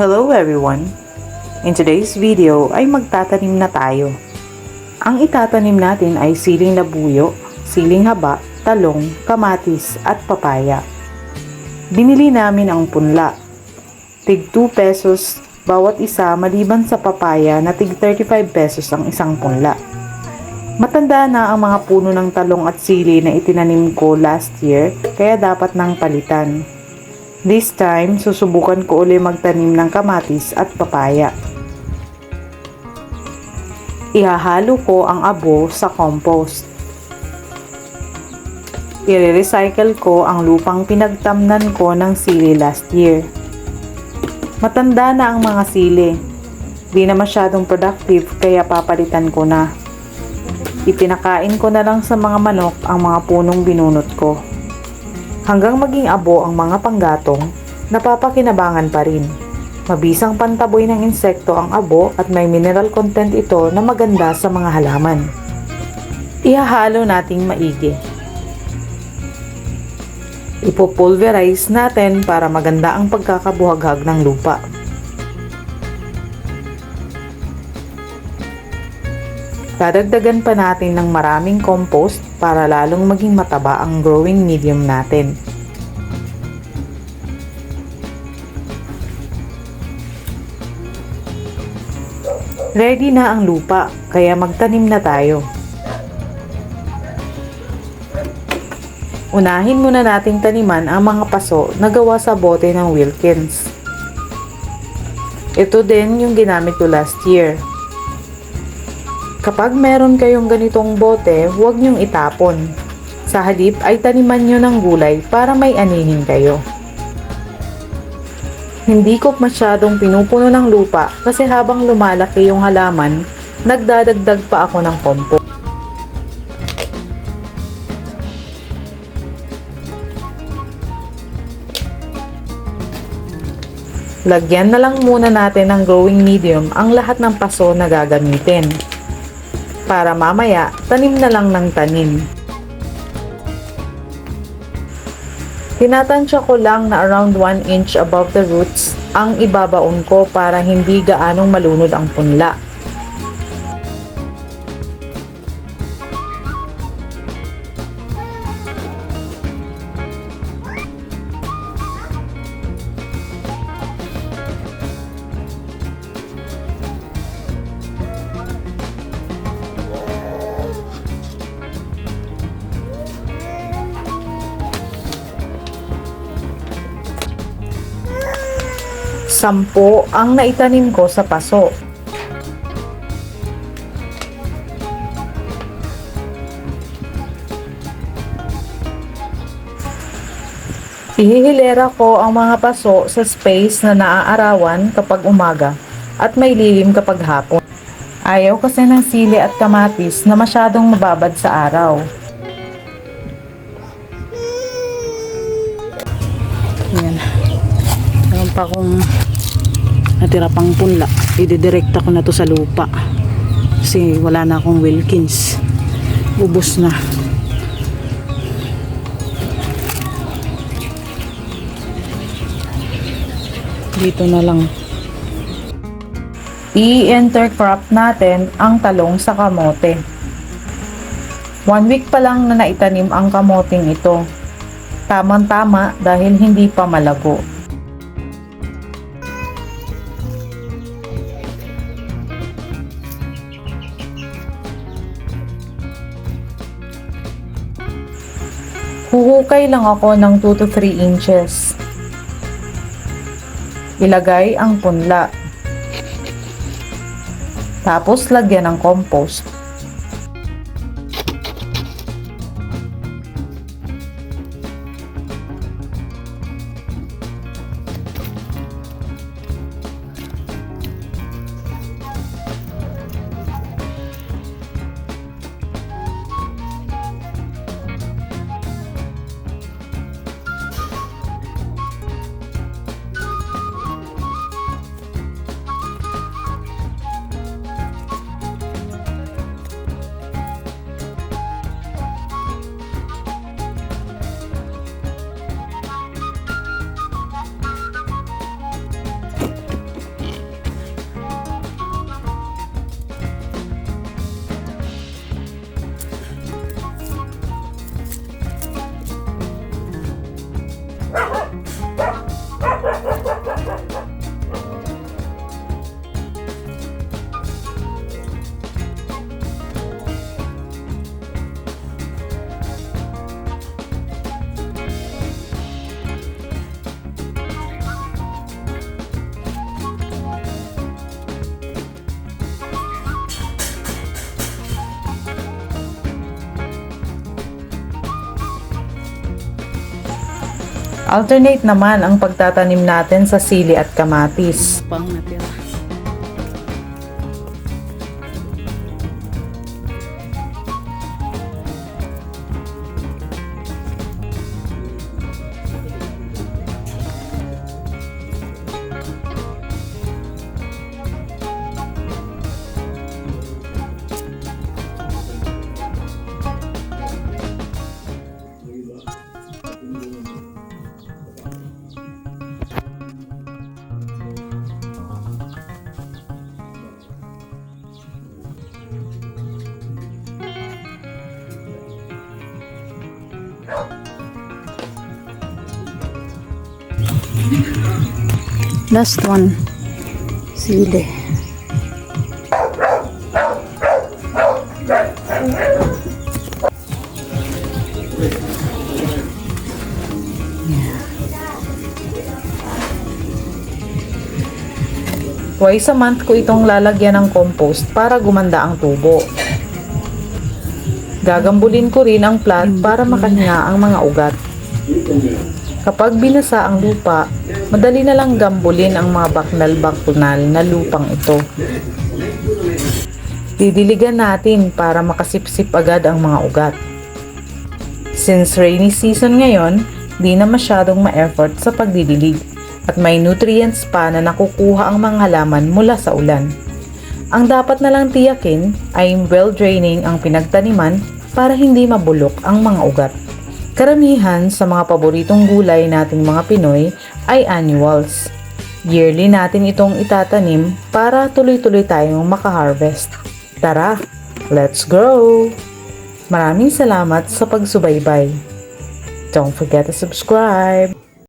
Hello everyone! In today's video ay magtatanim na tayo. Ang itatanim natin ay siling labuyo, siling haba, talong, kamatis at papaya. Binili namin ang punla. Tig 2 pesos bawat isa maliban sa papaya na tig 35 pesos ang isang punla. Matanda na ang mga puno ng talong at sili na itinanim ko last year kaya dapat nang palitan. This time, susubukan ko uli magtanim ng kamatis at papaya. Ihahalo ko ang abo sa compost. I-recycle ko ang lupang pinagtamnan ko ng sili last year. Matanda na ang mga sili. Di na masyadong productive kaya papalitan ko na. Ipinakain ko na lang sa mga manok ang mga punong binunot ko. Hanggang maging abo ang mga panggatong, napapakinabangan pa rin. Mabisang pantaboy ng insekto ang abo at may mineral content ito na maganda sa mga halaman. Ihahalo nating maigi. Ipopulverize natin para maganda ang pagkakabuhaghag ng lupa. Dadagdagan pa natin ng maraming compost para lalong maging mataba ang growing medium natin. Ready na ang lupa, kaya magtanim na tayo. Unahin muna nating taniman ang mga paso na gawa sa bote ng Wilkins. Ito din yung ginamit ko last year. Kapag meron kayong ganitong bote, huwag niyong itapon. Sa halip ay taniman niyo ng gulay para may anihin kayo. Hindi ko masyadong pinupuno ng lupa kasi habang lumalaki yung halaman, nagdadagdag pa ako ng compost. Lagyan na lang muna natin ng growing medium ang lahat ng paso na gagamitin. Para mamaya, tanim na lang ng tanim. Tinatansya ko lang na around 1 inch above the roots ang ibabaon ko para hindi gaanong malunod ang punla. Sampo ang naitanim ko sa paso. Ihihilera ko ang mga paso sa space na naaarawan kapag umaga at may lilim kapag hapon. Ayaw kasi ng sili at kamatis na masyadong mababad sa araw. Ayan. Meron pa akong natira pang punla. Ididirekta ko na to sa lupa. Kasi wala na akong Wilkins. Ubus na. Dito na lang. I-intercrop natin ang talong sa kamote. One week pa lang na naitanim ang kamoting ito. Tamang-tama dahil hindi pa malago. Huhukay lang ako ng 2 to 3 inches. Ilagay ang punla. Tapos lagyan ng compost. Alternate naman ang pagtatanim natin sa sili at kamatis. Pang natira. Last one. Sili. Twice a month ko itong lalagyan ng compost para gumanda ang tubo. Gagambulin ko rin ang plat para makahinga ang mga ugat. Kapag binasa ang lupa, madali na lang gambulin ang mga baknal-baknal na lupang ito. Didiligan natin para makasipsip agad ang mga ugat. Since rainy season ngayon, di na masyadong ma-effort sa pagdidilig at may nutrients pa na nakukuha ang mga halaman mula sa ulan. Ang dapat na lang tiyakin ay well draining ang pinagtaniman para hindi mabulok ang mga ugat. Karamihan sa mga paboritong gulay nating mga Pinoy ay annuals. Yearly natin itong itatanim para tuloy-tuloy tayong makaharvest. Tara, let's grow! Maraming salamat sa pagsubaybay. Don't forget to subscribe.